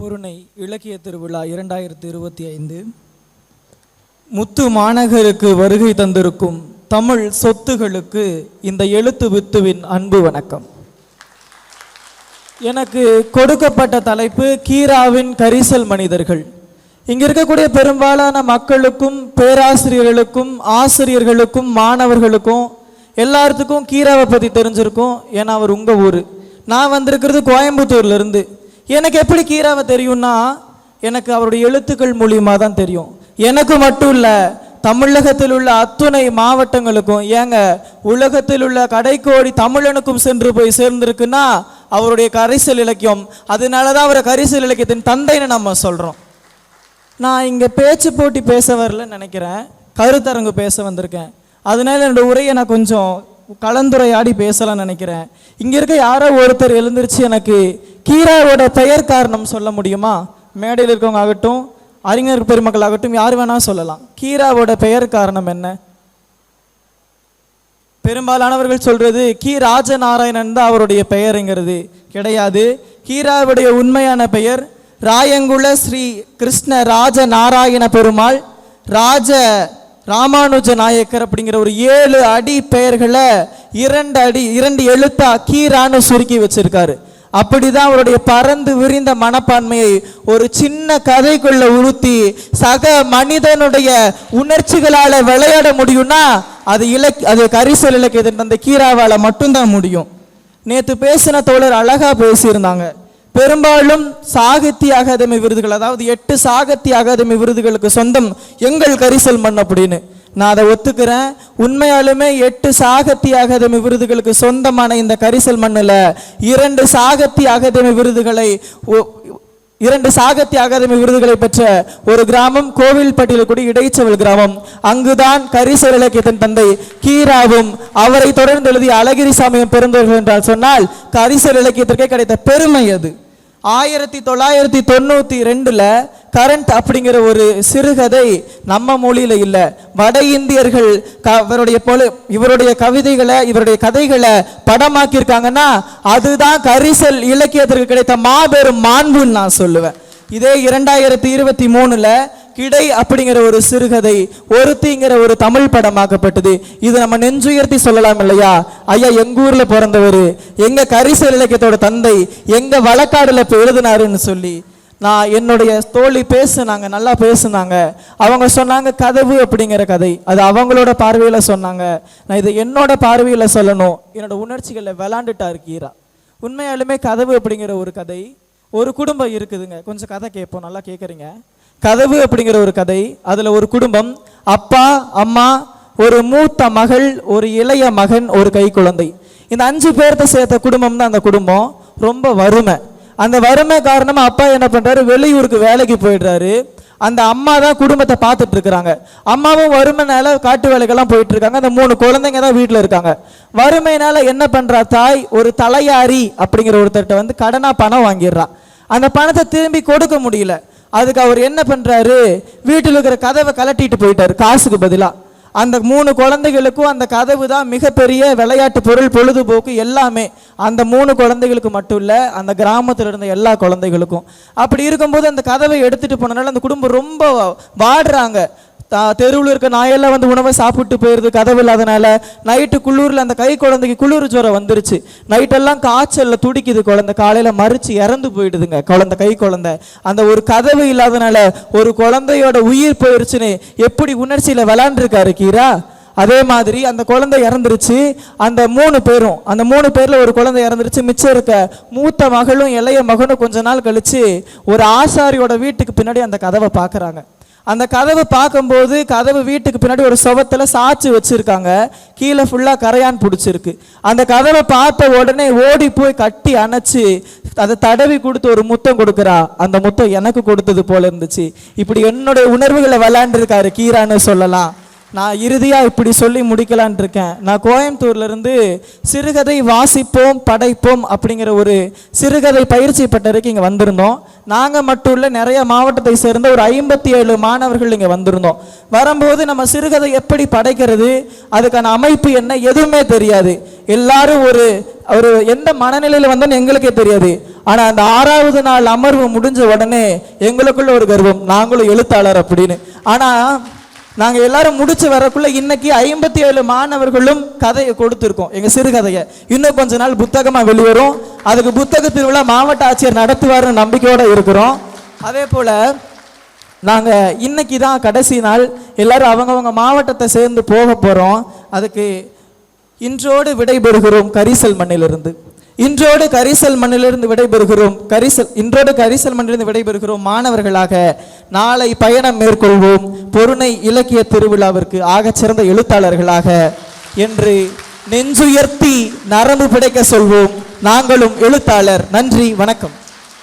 பொருணை இலக்கிய திருவிழா இரண்டாயிரத்தி இருபத்தி ஐந்து. முத்து மாநகருக்கு வருகை தந்திருக்கும் தமிழ் சொத்துகளுக்கு இந்த எழுத்து வித்துவின் அன்பு வணக்கம். எனக்கு கொடுக்கப்பட்ட தலைப்பு கீராவின் கரிசல் மனிதர்கள். இங்க இருக்கக்கூடிய பெரும்பாலான மக்களுக்கும் பேராசிரியர்களுக்கும் ஆசிரியர்களுக்கும் மாணவர்களுக்கும் எல்லாத்துக்கும் கீராவை பற்றி தெரிஞ்சிருக்கும். ஏன்னா அவர் உங்கள் ஊர். நான் வந்திருக்கிறது கோயம்புத்தூர்லேருந்து எனக்கு எப்படி கீராவை தெரியும்னா எனக்கு அவருடைய எழுத்துக்கள் மூலியமாக தான் தெரியும். எனக்கு மட்டும் இல்லை தமிழகத்தில் உள்ள அத்துணை மாவட்டங்களுக்கும் ஏங்க உலகத்தில் உள்ள கடைக்கோடி தமிழனுக்கும் சென்று போய் சேர்ந்திருக்குன்னா அவருடைய கரிசல் இலக்கியம் அதனால தான் அவரை கரிசல் இலக்கியத்தின் தந்தைன்னு நம்ம சொல்கிறோம் நான் இங்கே பேச்சு போட்டி பேச வரலன்னு நினைக்கிறேன். கருத்தரங்கு பேச வந்திருக்கேன். அதனால என்னோட உரையை நான் கொஞ்சம் கலந்துரையாடி பேசலாம்னு நினைக்கிறேன். இங்கே இருக்க யாரோ ஒருத்தர் எழுந்திருச்சு எனக்கு கீராவோட பெயர் காரணம் சொல்ல முடியுமா? மேடையில் இருக்கவங்க ஆகட்டும் அறிஞர் பெருமக்கள் ஆகட்டும் யார் வேணால் சொல்லலாம். கீராவோட பெயர் காரணம் என்ன? பெரும்பாலானவர்கள் சொல்றது கி. ராஜநாராயணன் தான் அவருடைய பெயருங்கிறது. கிடையாது. கீராவுடைய உண்மையான பெயர் ராயங்குல ஸ்ரீ கிருஷ்ண ராஜ நாராயண பெருமாள் ராஜ ராமானுஜ நாயக்கர் அப்படிங்கிற ஒரு ஏழு அடி பெயர்களை இரண்டு அடி இரண்டு எழுத்தா கீரான்னு சுருக்கி வச்சிருக்காரு. அப்படிதான் அவருடைய பறந்து விரிந்த மனப்பான்மையை ஒரு சின்ன கதைக்குள்ள உறுத்தி சக மனிதனுடைய உணர்ச்சிகளால விளையாட முடியும்னா அது இலக் அது கரிசல் இலக்கியத்தின் அந்த கீராவால மட்டும்தான் முடியும். நேத்து பேசின தோழர் அழகா பேசியிருந்தாங்க. பெரும்பாலும் சாகித்ய அகாதமி விருதுகள் அதாவது எட்டு சாகித்ய அகாதமி விருதுகளுக்கு சொந்தம் எங்கள் கரிசல் மண் அப்படின்னு. நான் அதை ஒத்துக்கிறேன். உண்மையாலுமே எட்டு சாகித்ய அகாதமி விருதுகளுக்கு சொந்தமான இந்த கரிசல் மண்ணில் இரண்டு சாகித்ய அகாதமி விருதுகளை ஒ- இரண்டு சாகித்ய அகாதமி விருதுகளை பெற்ற ஒரு கிராமம் கோவில்பட்டியில் கூடிய இடைச்சவல் கிராமம். அங்குதான் கரிசல் இலக்கியத்தின் தந்தை கீராவும் அவரை தொடர்ந்து எழுதிய அழகிரி சாமியும் பிறந்தவர்கள் என்றால் சொன்னால் கரிசல் இலக்கியத்திற்கே கிடைத்த பெருமை அது. ஆயிரத்தி தொள்ளாயிரத்தி தொண்ணூற்றி ரெண்டில் கரண்ட் அப்படிங்கிற ஒரு சிறுகதை நம்ம மொழியில் இல்லை. வட இந்தியர்கள் க- இவருடைய போல இவருடைய கவிதைகளை இவருடைய கதைகளை படமாக்கியிருக்காங்கன்னா அதுதான் கரிசல் இலக்கியத்திற்கு கிடைத்த மாபெரும் மாண்புன்னு நான் சொல்லுவேன். இதே இரண்டாயிரத்தி இருபத்தி மூணில் கிடை அப்படிங்கிற ஒரு சிறுகதை ஒருத்திங்கிற ஒரு தமிழ் படமாக்கப்பட்டது. இது நம்ம நெஞ்சுயர்த்தி சொல்லலாம் இல்லையா? ஐயா எங்க ஊர்ல பிறந்தவர் எங்க கரிசல் இலக்கியத்தோட தந்தை எங்க வழக்காடுல இப்போ எழுதினாருன்னு சொல்லி நான் என்னுடைய தோழி பேசுனாங்க நல்லா பேசுனாங்க. அவங்க சொன்னாங்க கதவு அப்படிங்கிற கதை. அது அவங்களோட பார்வையில் சொன்னாங்க. நான் இதை என்னோட பார்வையில் சொல்லணும். என்னோட உணர்ச்சிகளை விளாண்டுட்டா இருக்கீரா உண்மையாலுமே கதவு அப்படிங்கிற ஒரு கதை ஒரு குடும்பம் இருக்குதுங்க. கொஞ்சம் கதை கேட்போம் நல்லா கேட்குறீங்க. கதவு அப்படிங்கிற ஒரு கதை அதில் ஒரு குடும்பம் அப்பா அம்மா ஒரு மூத்த மகள் ஒரு இளைய மகன் ஒரு கை குழந்தை. இந்த அஞ்சு பேர்த்த சேர்த்த குடும்பம் தான் அந்த குடும்பம். ரொம்ப வறுமை. அந்த வறுமை காரணமாக அப்பா என்ன பண்ணுறாரு வெளியூருக்கு வேலைக்கு போயிடுறாரு. அந்த அம்மா தான் குடும்பத்தை பார்த்துட்டு இருக்கிறாங்க அம்மாவும் வறுமைனால காட்டு வேலைக்கெல்லாம் போயிட்டு இருக்காங்க அந்த மூணு குழந்தைங்க தான் வீட்டில் இருக்காங்க. வறுமையினால என்ன பண்ணுறா தாய் ஒரு தலையாரி அப்படிங்கிற ஒருத்தர்கிட்ட வந்து கடனாக பணம் வாங்கிடுறா. அந்த பணத்தை திரும்பி கொடுக்க முடியல. அதுக்கு அவர் என்ன பண்ணுறாரு வீட்டில் இருக்கிற கதவை கலட்டிட்டு போயிட்டாரு. காசுக்கு பதிலாக அந்த மூணு குழந்தைகளுக்கும் அந்த கதவு தான் மிகப்பெரிய விளையாட்டு பொருள் பொழுதுபோக்கு எல்லாமே. அந்த மூணு குழந்தைகளுக்கு மட்டும் இல்லை அந்த கிராமத்தில் இருந்த எல்லா குழந்தைகளுக்கும். அப்படி இருக்கும்போது அந்த கதவை எடுத்துகிட்டு போனனால அந்த குடும்பம் ரொம்ப வாடுறாங்க. தெருவில் இருக்க நாயெல்லாம் வந்து உணவை சாப்பிட்டு போயிருது கதவு இல்லாதனால நைட்டு குளிரில் அந்த கை குழந்தைக்கு குளிர் ஜுரம் வந்துருச்சு. நைட்டெல்லாம் காய்ச்சலில் துடிக்குது குழந்தை. காலையில் மறித்து இறந்து போயிடுதுங்க குழந்தை கை குழந்தை. அந்த ஒரு கதவு இல்லாதனால ஒரு குழந்தையோட உயிர் போயிருச்சுன்னு எப்படி உணர்ச்சியில் விளாண்டுருக்காரு கீரா? அதே மாதிரி அந்த குழந்தை இறந்துருச்சு. அந்த மூணு பேரும் அந்த மூணு பேரில் ஒரு குழந்தை இறந்துருச்சு. மிச்சம் இருக்க மூத்த மகளும் இளைய மகனும் கொஞ்ச நாள் கழித்து ஒரு ஆசாரியோட வீட்டுக்கு பின்னாடி அந்த கதவை பார்க்குறாங்க அந்த கதவை பார்க்கும்போது கதவு வீட்டுக்கு பின்னாடி ஒரு சுவத்துல சாச்சு வச்சுருக்காங்க. கீழே ஃபுல்லாக கரையான் பிடிச்சிருக்கு. அந்த கதவை பார்த்த உடனே ஓடி போய் கட்டி அணைச்சு அதை தடவி கொடுத்து ஒரு முத்தம் கொடுக்குறா. அந்த முத்தம் எனக்கு கொடுத்தது போல இருந்துச்சு. இப்படி என்னுடைய உணர்வுகளை விளையாண்டுருக்காரு கீரான்னு சொல்லலாம். நான் இறுதியாக இப்படி சொல்லி முடிக்கலான் இருக்கேன். நான் கோயம்புத்தூர்லேருந்து சிறுகதை வாசிப்போம் படைப்போம் அப்படிங்கிற ஒரு சிறுகதை பயிற்சி பட்டறைக்கு இங்கே வந்திருந்தோம். நாங்கள் மட்டும் இல்லை நிறைய மாவட்டத்தை சேர்ந்த ஒரு ஐம்பத்தி ஏழு மாணவர்கள் இங்கே வந்திருந்தோம். வரும்போது நம்ம சிறுகதை எப்படி படைக்கிறது அதுக்கான அமைப்பு என்ன எதுவுமே தெரியாது. எல்லாரும் ஒரு ஒரு எந்த மனநிலையில் வந்தோன்னு எங்களுக்கே தெரியாது. ஆனால் அந்த ஆறாவது நாள் அமர்வு முடிஞ்ச உடனே எங்களுக்குள்ள ஒரு கர்வம் நாங்களும் எழுத்தாளர் அப்படின்னு. ஆனால் நாங்கள் எல்லாரும் முடிச்சு வரக்குள்ள இன்னைக்கு ஐம்பத்தி ஏழு மாணவர்களும் கதையை கொடுத்துருக்கோம். எங்கள் சிறுகதையை இன்னும் கொஞ்ச நாள் புத்தகமாக வெளிவரும். அதுக்கு புத்தக திருவிழா மாவட்ட ஆட்சியர் நடத்துவார்னு நம்பிக்கையோடு இருக்கிறோம். அதே போல் நாங்கள் இன்னைக்கு தான் கடைசி நாள். எல்லாரும் அவங்கவுங்க மாவட்டத்தை சேர்ந்து போக போகிறோம் அதுக்கு இன்றோடு விடைபெறுகிறோம் கரிசல் மண்ணிலிருந்து. இன்றோடு கரிசல் மண்ணிலிருந்து விடைபெறுகிறோம் கரிசல் இன்றோடு கரிசல் மண்ணிலிருந்து விடைபெறுகிறோம் மாணவர்களாக. நாளை பயணம் மேற்கொள்வோம். பொருணை இலக்கிய திருவிழாவிற்கு ஆகச்சிறந்த எழுத்தாளர்களாக என்று நெஞ்சுயர்த்தி நரம்பு பிடைக்க சொல்வோம். நாங்களும் எழுத்தாளர். நன்றி. வணக்கம்.